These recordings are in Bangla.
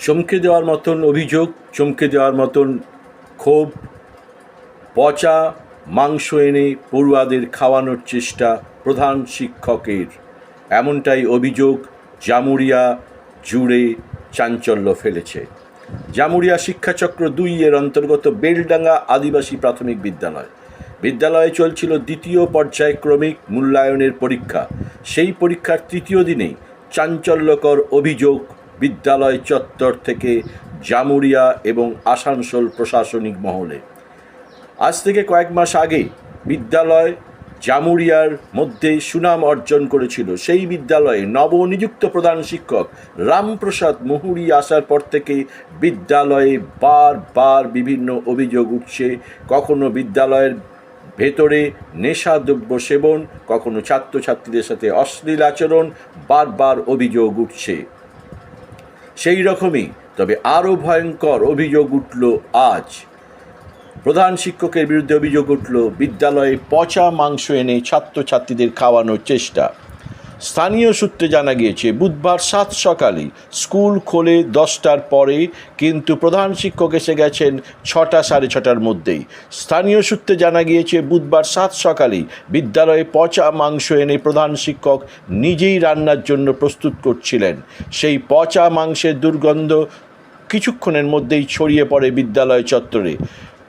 চমকে দেওয়ার মতন অভিযোগ, চমকে দেওয়ার মতন ক্ষোভ, পচা মাংস এনে পড়ুয়াদের খাওয়ানোর চেষ্টা প্রধান শিক্ষকের। এমনটাই অভিযোগ জামুরিয়া জুড়ে চাঞ্চল্য ফেলেছে। জামুরিয়া শিক্ষাচক্র দুই এর অন্তর্গত বেলডাঙ্গা আদিবাসী প্রাথমিক বিদ্যালয়। বিদ্যালয়ে চলছিল দ্বিতীয় পর্যায়ক্রমিক মূল্যায়নের পরীক্ষা। সেই পরীক্ষার তৃতীয় দিনেই চাঞ্চল্যকর অভিযোগ বিদ্যালয় চত্বর থেকে জামুরিয়া এবং আসানসোল প্রশাসনিক মহলে। আজ থেকে কয়েক মাস আগে বিদ্যালয় জামুরিয়ার মধ্যে সুনাম অর্জন করেছিল। সেই বিদ্যালয়ে নবনিযুক্ত প্রধান শিক্ষক রামপ্রসাদ মুহুরি আসার পর থেকে বিদ্যালয়ে বারবার বিভিন্ন অভিযোগ উঠছে। কখনো বিদ্যালয়ের ভেতরে নেশাদ্রব্য সেবন, কখনো ছাত্রছাত্রীদের সাথে অশ্লীল আচরণ বারবার অভিযোগ উঠছে। সেই রকমই, তবে আরও ভয়ঙ্কর অভিযোগ উঠল আজ। প্রধান শিক্ষকের বিরুদ্ধে অভিযোগ উঠল, বিদ্যালয়ে পচা মাংস এনে ছাত্রছাত্রীদের খাওয়ানোর চেষ্টা। স্থানীয় সূত্রে জানা গিয়েছে, বুধবার সাত সকালে স্কুল খোলে দশটার পরে কিন্তু প্রধান শিক্ষক এসে গেছেন ছটা সাড়ে ছটার মধ্যেই। স্থানীয় সূত্রে জানা গিয়েছে, বুধবার সাত সকালে বিদ্যালয়ে পচা মাংস এনে প্রধান শিক্ষক নিজেই রান্নার জন্য প্রস্তুত করছিলেন। সেই পচা মাংসের দুর্গন্ধ কিছুক্ষণের মধ্যেই ছড়িয়ে পড়ে বিদ্যালয় চত্বরে।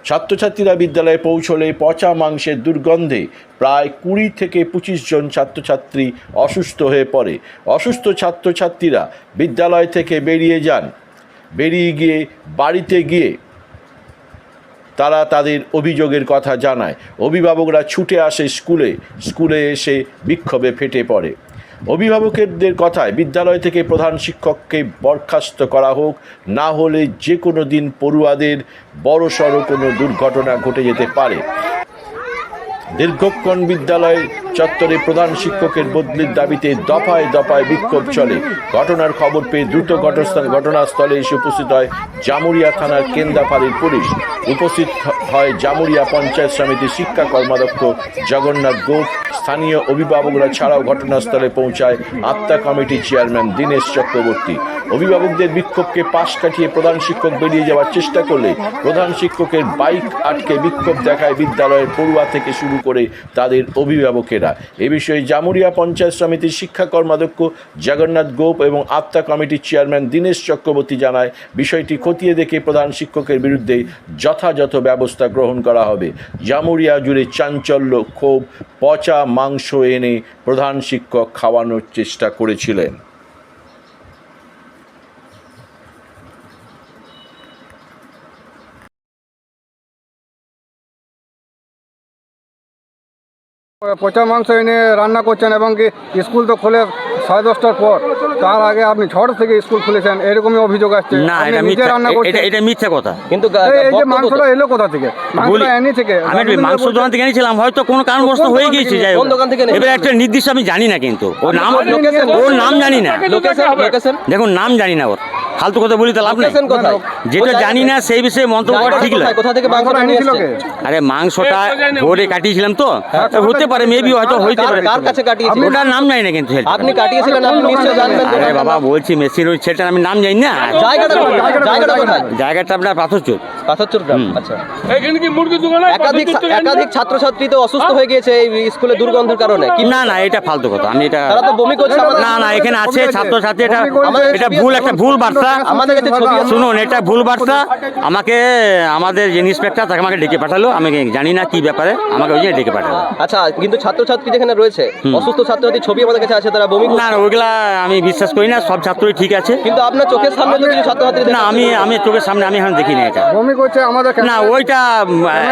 ছাত্রছাত্রীরা বিদ্যালয়ে পৌঁছলে পচা মাংসের দুর্গন্ধে প্রায় কুড়ি থেকে পঁচিশ জন ছাত্রছাত্রী অসুস্থ হয়ে পড়ে। অসুস্থ ছাত্রছাত্রীরা বিদ্যালয় থেকে বেরিয়ে যান। বেরিয়ে গিয়ে বাড়িতে গিয়ে তারা তাদের অভিযোগের কথা জানায়। অভিভাবকরা ছুটে আসে স্কুলে। স্কুলে এসে বিক্ষোভে ফেটে পড়ে। অভিভাবকদের কথায় বিদ্যালয় থেকে প্রধান শিক্ষককে বরখাস্ত করা হোক, না হলে যে কোনো দিন পড়ুয়াদের বড়সড় কোনো দুর্ঘটনা ঘটে যেতে পারে। দীর্ঘক্ষণ বিদ্যালয় চত্বরে প্রধান শিক্ষকের বদলির দাবিতে দফায় দফায় বিক্ষোভ চলে। ঘটনার খবর পেয়ে দ্রুত ঘটনাস্থল ঘটনাস্থলে এসে উপস্থিত হয় জামুরিয়া থানার কেন্দাফাড়ির পুলিশ। উপস্থিত হয় জামুরিয়া পঞ্চায়েত সমিতির শিক্ষা কর্মাধ্যক্ষ জগন্নাথ গোপ। স্থানীয় অভিভাবকরা ছাড়াও ঘটনাস্থলে পৌঁছায় আত্মা কমিটির চেয়ারম্যান দীনেশ চক্রবর্তী। অভিভাবকদের বিক্ষোভকে পাশ কাটিয়ে প্রধান শিক্ষক বেরিয়ে যাওয়ার চেষ্টা করলে প্রধান শিক্ষকের বাইক আটকে বিক্ষোভ দেখায় বিদ্যালয়ের পড়ুয়া থেকে শুরু করে তাদের অভিভাবকেরা। এ বিষয়ে জামুরিয়া পঞ্চায়েত সমিতির শিক্ষা কর্মাধ্যক্ষ জগন্নাথ গোপ এবং আত্মা কমিটির চেয়ারম্যান দীনেশ চক্রবর্তী জানায়, বিষয়টি খতিয়ে দেখে প্রধান শিক্ষকের বিরুদ্ধে যথাযথ ব্যবস্থা গ্রহণ করা হবে। জামুরিয়া জুড়ে চাঞ্চল্য, ক্ষোভ, পচা মাংস এনে প্রধান শিক্ষক খাওয়ানোর চেষ্টা করেছিলেন। পচা মাংস এনে রান্না করছেন এবং কি স্কুল তো খোলে সাড়ে দশটার পর তার আগে আপনি ছটা থেকে স্কুল খুলেছেন এরকমই অভিযোগ আসছে। না এটা মিথ্যা রান্না এটা এটা মিথ্যা কথা। কিন্তু এই- যে মাংসটা এলো কোথা থেকে? মাংসটা এনে থেকে। আমি মাংস দোকান থেকে এনেছিলাম হয়তো কোনো কারণবশত হয়ে গিয়েছে যাই হোক। কোন দোকান থেকে এবার একটা নির্দিষ্ট আমি জানি না কিন্তু। ওর নাম লোকেশন ওর নাম জানি না। Location location? দেখুন নাম জানি না ওর। ফালতু কথা বলি তো লাভ নেই। যেটা জানি না সেই বিষয়ে মন্তব্য করা ঠিক নয়। কোথা থেকে নিয়ে কে? আরে মাংসটা ভোরে কাটিয়েছিলাম তো। হতে পারে মেবি হয়তো হইতে পারে। কার কাছে কাটিয়েছিলেন? ওটার নাম জানি না কিন্তু আপনি কাটিয়েছিলেন আপনি নিশ্চয়ই জানবেন আরে বাবা বলছি মেসির ওই ছেলেটার আমি নাম জানি না। জায়গাটা জায়গাটা কোথায়? জায়গাটা আপনার পাথর চোর পাথরচুর। গ্রাম আচ্ছা। এখানে কি মুরগি দোকান আছে? একাধিক পাথরচুর একাধিক ছাত্রছাত্রী তো অসুস্থ হয়ে? গিয়েছে এই স্কুলে দুর্গন্ধের কারণে। কি না না এটা ফালতু কথা। আমি এটা তারা তো বমি করছে না না এখানে আছে ছাত্রছাত্রী এটা এটা ভুল একটা ভুল বার্তা। আমাদের কাছে ছবি শুনুন এটা ভুল বার্তা। আমাকে আমাদের যে ইন্সপেক্টর তাকে আমাকে ডেকে পাঠালো। আমি জানি না কি ব্যাপারে আমাকে ওই ডেকে পাঠালো। আচ্ছা কিন্তু ছাত্রছাত্রী যেখানে রয়েছে অসুস্থ ছাত্রছাত্রীর ছবি আমাদের কাছে আছে তারা বমি না ওইগুলা আমি বিশ্বাস করি না সব ছাত্রই ঠিক আছে। কিন্তু আপনার চোখের সামনে তো কিছু ছাত্রছাত্রী না আমি আমি চোখের সামনে আমি এখন দেখিনি এটা। বমি করছে আমাদের না ওইটা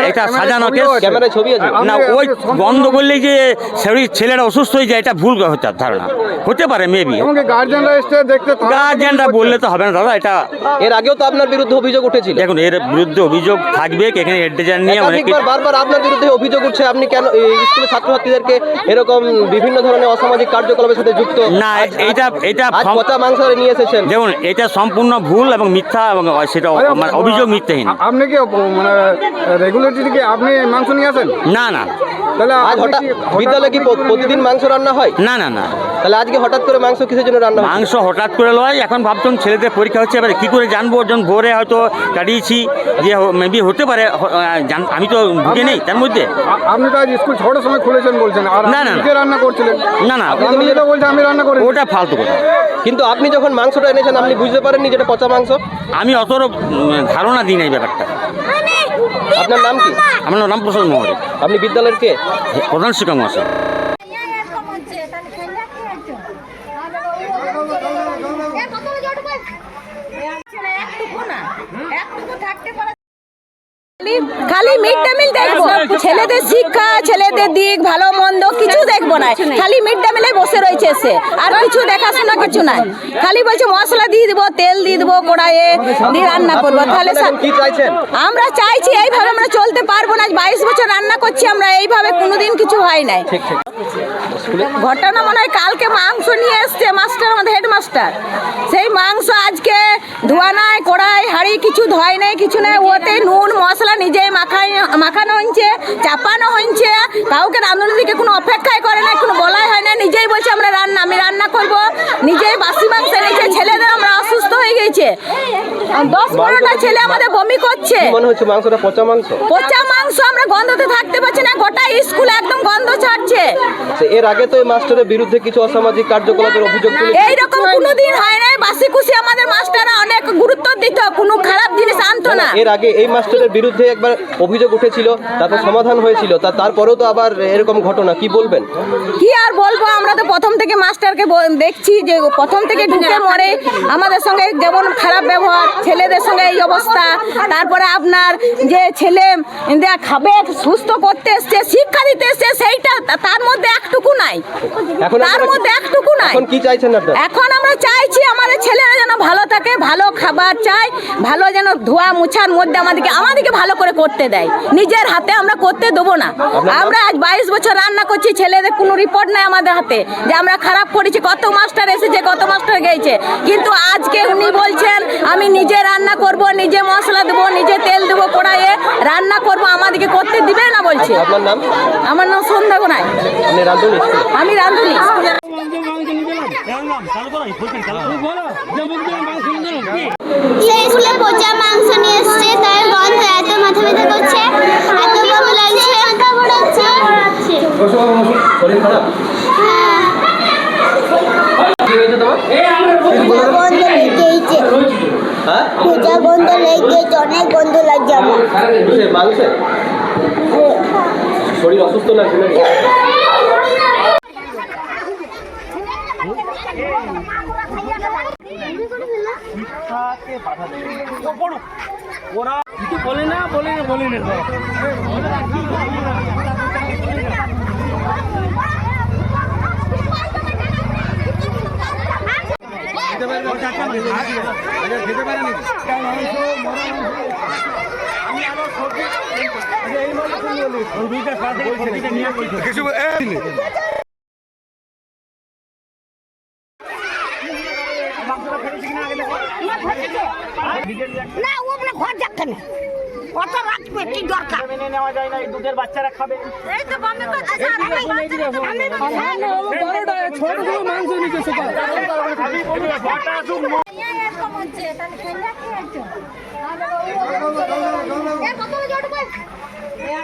এটা সাজানো কেস। ক্যামেরায় ছবি আছে। না ওই বন্ধ করলে যে সেই ছেলেরা অসুস্থ হয়ে যায় এটা ভুল হতে ধারণা। হতে পারে মেবি গার্জেনরা এসে দেখতে গার্জেনরা বললে তো হবে। না দাদা এটা এর আগেও তো আপনার বিরুদ্ধে অভিযোগ উঠেছিল। দেখুন এর বিরুদ্ধে অভিযোগ থাকবে এখানে হেড টিচার নিয়ে অনেক বারবার আপনার বিরুদ্ধে অভিযোগ উঠছে আপনি কেন এই স্কুলের ছাত্রছাত্রীদেরকে এরকম বিভিন্ন ধরনের অসামাজিক কার্যকলাপের সাথে যুক্ত? না এইটা এটা সম- পচা মাংস নিয়ে এসেছেন। দেখুন এটা সম্পূর্ণ ভুল এবং মিথ্যা এবং সেটা মানে অভিযোগ মিথ্যাহীন। আপনি কি মানে রেগুলেটরি কি আপনি মাংস নিয়ে আসেন? না না। তাহলে আজ হঠাৎ বিদ্যালয়ে কি প্রতিদিন মাংস রান্না হয়? না না না। তাহলে আজকে হঠাৎ করে মাংস কিসের জন্য রান্না মাংস হঠাৎ করে লয় এখন ভাবছেন ছেলেদের পরীক্ষা হচ্ছে এবারে কী করে জানব? যখন ভোরে হয়তো কাটিয়েছি যে মেবি হতে পারে জান- আমি তো ঢুকে নেই তার মধ্যে। আপনি তো আজ স্কুল ছটার সময় খুলেছেন বলছেন আর না, না। রান্না করছিলেন। না না। আপনি যেটা বলছেন আমি রান্না করি ওটা ফালতু কথা। কিন্তু আপনি যখন মাংসটা এনেছেন আপনি বুঝতে পারেননি যেটা পচা মাংস? আমি অতর ধারণা দিই না এই ব্যাপারটা। আপনার নাম কি? আমার নাম রামপ্রসাদ মহরে আপনি বিদ্যালয়ের কে? প্রধান শিক্ষক মহাশয়। খালি মিড ডে মিল দেখব। ছেলেদের শিক্ষা ছেলেদের দিক ভালো মন্দ কিছু দেখব না। খালি মিড ডে মিলে বসে রয়েছে সে। আর কিছু দেখাশোনা কিছু নাই। খালি বলছে মশলা দিয়ে দিব তেল দিয়ে দিব কড়াইয়ে দিয়ে রান্না করব। তাহলে এখন কি চাইছেন? আমরা চাইছি এইভাবে আমরা চলতে পারব না। বাইশ বছর রান্না করছি আমরা এইভাবে কোনোদিন কিছু হয় নাই। ঠিক ঠিক। স্কুলে ঘটনা মনে হয় কালকে মাংস নিয়ে এসছে মাস্টার আমাদের হেডমাস্টার। সেই মাংস আজকে ধোয়া নাই কড়াই হাঁড়ি কিছু ধয় নাই কিছু নাই। ওতে নুন মশলা নিজেই মাখাই মাখানো হয়েছে চাপানো হয়েছে কাউকে রাঁধুনির দিকে কোনো অপেক্ষাই করে না কোনো বলাই হয় না নিজেই বলছে আমরা রান্না আমি রান্না করব। নিজেই বাসি মাংস এনেছে। ছেলেদের আমরা অসুস্থ হয়ে গেছে। দশ বারোটা ছেলে আমাদের বমি করছে। মনে হচ্ছে মাংসটা পচা মাংস? পচা মাংস আমরা গন্ধতে থাকতে পারছি না গোটা স্কুল একদম গন্ধ ছাড়ছে। এর আগে তো এই মাস্টারের বিরুদ্ধে কিছু অসামাজিক কার্যকলাপের অভিযোগ এইরকম কোনোদিন হয় নাই বাসি খুশি আমাদের মাস্টাররা অনেক গুরুত্ব দিত কোনো খারাপ জিনিস আনতো না। এর আগে এই মাস্টারের বিরুদ্ধে একবার অভিযোগ উঠেছিল তারপর সমাধান হয়েছিল তা তারপরেও তো আবার এরকম ঘটনা কি বলবেন? কি আর বলব আমরা তো প্রথম থেকে মাস্টারকে দেখছি যে প্রথম থেকে ঢুকে মরে আমাদের সঙ্গে যেমন খারাপ ব্যবহার ছেলেদের সঙ্গে এই অবস্থা তারপরে আপনার যে ছেলে খাবে সুস্থ করতে এসছে শিক্ষা দিতে এসছে সেইটা তার মধ্যে একটুকু নাই। এখন তার মধ্যে একটুকু নাই। এখন কি চাইছেন এখন আমরা চাইছি আমাদের ছেলেরা যেন ভালো থাকে ভালো খাবার চাই ভালো যেন ধোয়া মুছার মধ্যে আমাদেরকে আমাদেরকে ভালো করে করতে দেয়। নিজের হাতে আমরা করতে দেবো না। আমরা আজ বাইশ বছর রান্না করছি ছেলেদের কোনো রিপোর্ট নাই আমাদের হাতে যে আমরা খারাপ করেছি। কত মাস্টার এসেছে কত মাস্টার গেছে কিন্তু আজকে উনি বলছেন আমি নিজে রান্না করব নিজে মশলা দেবো নিজে তেল দেবো কড়াইয়ে রান্না করব আমাদেরকে করতে দিবে না বলছে। আমার নাম সন্ধ্যা রাঁধুনি? আমি রাঁধুনি। সে স্কুলে পচা মাংস নিয়ে এসছে তার গন্ধ এত মাথা ব্যথা করছে এত বমি লাগছে মাথা ঘোরাচ্ছে শরীর খারাপ কি হয়েছে তোমার গন্ধ লেগেছে হ্যাঁ। পচা গন্ধ লেগেছে অনেক গন্ধ লাগছে আমার সে মাংসে শরীর অসুস্থ লাগছে নাকি না ও বলে ঘর যাচ্ছে না কত রাখবে কি দরকার? মেনে নেওয়া যায় না এই দুধের বাচ্চারা খাবে। এই তো আমি কত